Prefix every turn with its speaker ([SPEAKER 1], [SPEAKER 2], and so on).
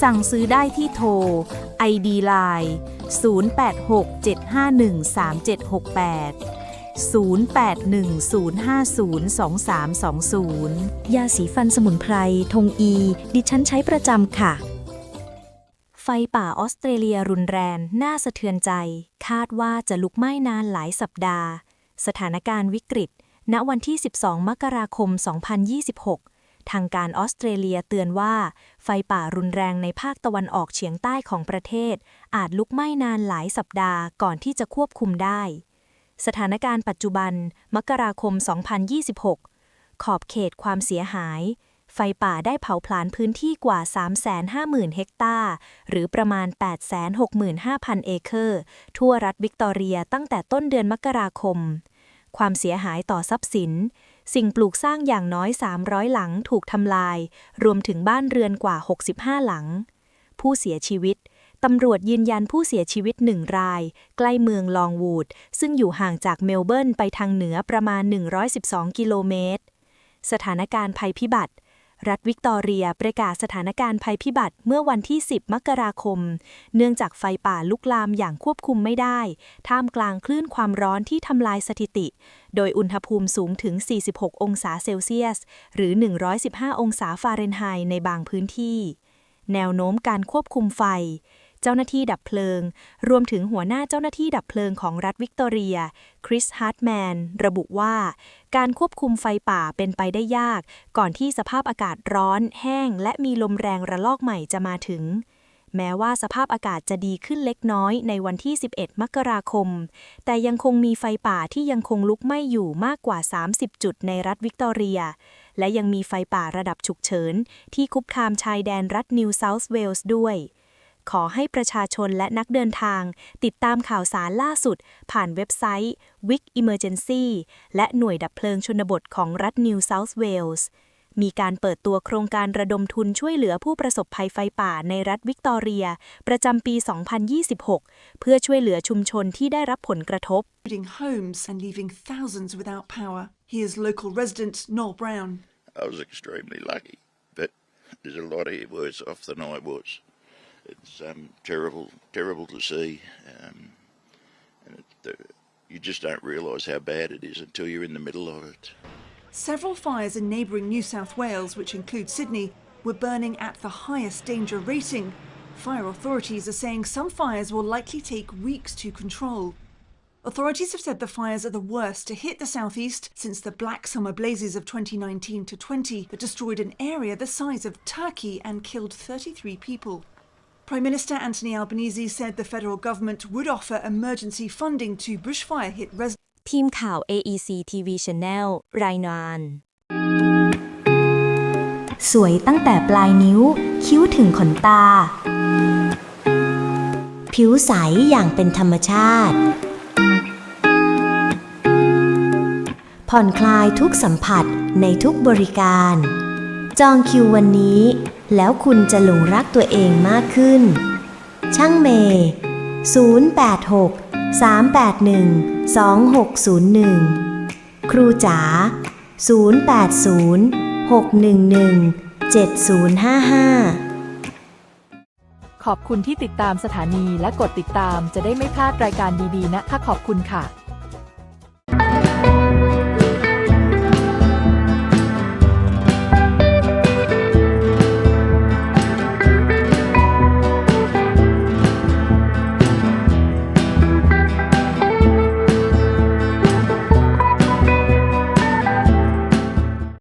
[SPEAKER 1] สั่งซื้อได้ที่โทร ID Line 0867513768 0810502320
[SPEAKER 2] ยาสีฟันสมุนไพร ทงอี ดิฉันใช้ประจำค่ะ
[SPEAKER 1] ไฟป่าออสเตรเลียรุนแรงน่าสะเทือนใจ คาดว่าจะลุกไหม้นานหลายสัปดาห์ สถานการณ์วิกฤต ณวันที่ 12 มกราคม 2026 ทางการออสเตรเลียเตือนว่า ไฟป่ารุนแรงในภาคตะวันออกเฉียงใต้ของประเทศ อาจลุกไหม้นานหลายสัปดาห์ก่อนที่จะควบคุมได้ สถานการณ์ปัจจุบัน มกราคม 2026 ขอบเขตความเสียหาย ไฟป่าได้เผาผลาญพื้นที่กว่า 350,000 เฮกตาร์ หรือประมาณ 865,000 เอเคอร์ ทั่วรัฐวิกตอเรียตั้งแต่ต้นเดือนมกราคม ความเสียหายต่อทรัพย์สิน สิ่งปลูกสร้างอย่างน้อย 300 หลังถูกทำลาย รวมถึงบ้านเรือนกว่า 65 หลัง ผู้เสียชีวิตตำรวจยืนยันผู้เสียชีวิตหนึ่งราย ใกล้เมืองลองวูด ซึ่งอยู่ห่างจากเมลเบิร์นไปทางเหนือประมาณ 112 กิโลเมตร สถานการณ์ภัยพิบัติ รัฐวิกตอเรียประกาศสถานการณ์ภัยพิบัติเมื่อวันที่ 10 มกราคม เนื่องจากไฟป่าลุกลามอย่างควบคุมไม่ได้ ท่ามกลางคลื่นความร้อนที่ทำลายสถิติ โดยอุณหภูมิสูงถึง 46 องศาเซลเซียส หรือ 115 องศาฟาเรนไฮต์ในบางพื้นที่ แนวโน้มการควบคุมไฟ เจ้าหน้าที่ดับเพลิง รวมถึงหัวหน้าเจ้าหน้าที่ดับเพลิงของรัฐวิกตอเรีย คริสฮาร์ตแมน ระบุว่า การควบคุมไฟป่าเป็นไปได้ยาก ก่อนที่สภาพอากาศร้อน แห้ง และมีลมแรงระลอกใหม่จะมาถึง แม้ว่าสภาพอากาศจะดีขึ้นเล็กน้อยในวันที่ 11 มกราคม แต่ยังคงมีไฟป่าที่ยังคงลุกไหม้อยู่มากกว่า 30 จุดในรัฐวิกตอเรียและยังมีไฟป่าระดับฉุกเฉิน ที่คุกคามชายแดนรัฐนิวเซาท์เวลส์ด้วย ขอให้ประชาชนและนักเดินทาง ติดตามข่าวสารล่าสุด ผ่านเว็บไซต์ Wick Emergency และหน่วยดับเพลิงชนบทของรัฐนิวเซาท์เวลส์มีการเปิดตัวโครงการระดมทุนช่วยเหลือผู้ประสบภัยไฟป่าในรัฐวิกตอเรีย ประจำปี 2026 เพื่อช่วยเหลือชุมชนที่ได้รับผลกระทบ
[SPEAKER 3] Looting homes and leaving thousands without power. Here's local resident Noel Brown.
[SPEAKER 4] I was extremely lucky, but there's a lot of you worse off than I was. It's um, terrible, terrible to see, um, and it, the, you just don't realise how bad it is until you're in the middle of it.
[SPEAKER 3] Several fires in neighbouring New South Wales, which include Sydney, were burning at the highest danger rating. Fire authorities are saying some fires will likely take weeks to control. Authorities have said the fires are the worst to hit the southeast since the black summer blazes of 2019 to 20 that destroyed an area the size of Turkey and killed 33 people. Prime Minister Anthony Albanese said the federal government would offer emergency funding to bushfire hit residents.
[SPEAKER 2] ทีมข่าว AEC TV Channel รายงาน สวยตั้งแต่ปลายนิ้ว คิ้วถึงขนตา ผิวใสอย่างเป็นธรรมชาติ ผ่อนคลายทุกสัมผัสในทุกบริการ จองคิววันนี้ แล้วคุณจะหลงรักตัวเองมากขึ้น ช่างเมย์086 381 2601 ครูจ๋า 080 611 7055
[SPEAKER 5] ขอบคุณที่ติดตามสถานีและกดติดตามจะได้ไม่พลาดรายการดีๆนะคะขอบคุณค่ะ